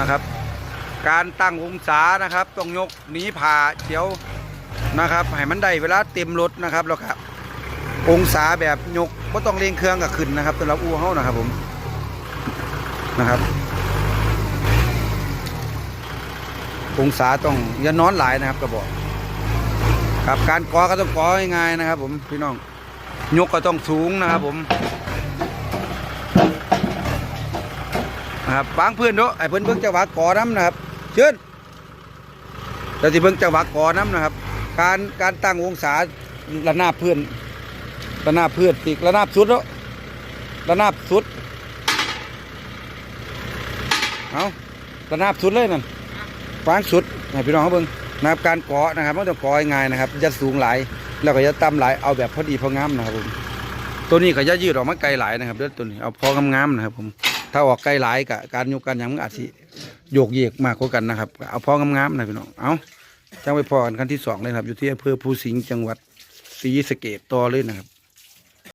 นะครับ การตั้งองศานะครับต้องยกหนีผ่าเฉียวนะครับให้มันได้เวลาเต็มรถนะครับแล้วครับองศาแบบยกก็ต้องเร่งเครื่องกับขึ้นนะครับสำหรับอู่เฮานะครับผมนะครับ องศาต้องอย่านอนหลายนะครับกระบอกครับการกอก็ต้องกอง่ายๆนะครับ ผมพี่น้องยกก็ต้องสูงนะครับผม นะครับวางพื้นเนาะไอ้เพิ่นเบิ่งจังหวะก่อน้ำนะครับเชิญแต่ที่เบิ่งจังหวะก่อน้ำนะครับ การการตั้งองศาระนาบพื้นระนาบพื้นปีกระนาบสุดแล้วระนาบสุดเอาระนาบสุดเลยนั่นฟางสุดให้พี่น้องเขาเบิ่งนะครับการกาะนะครับไม่ต้องเกาะง่ายนะครับจะสูงหลายแล้วก็จะต่ำหลายเอาแบบพอดีพองามนะครับผมตัวนี้ก็จะยืดออกมาไกลหลายนะครับเด้อตัวนี้เอาพองามๆนะครับผม ถ้าออกใกล้หลายกับการยกกันอย่างมันอาจสิโยกเยกมากกว่ากันนะครับ เอาพองามๆนะพี่น้องเอาจังไปพอกันขั้นที่สองเลยครับ อยู่ที่อำเภอภูสิงห์จังหวัดศรีสะเกดต่อเลยนะครับ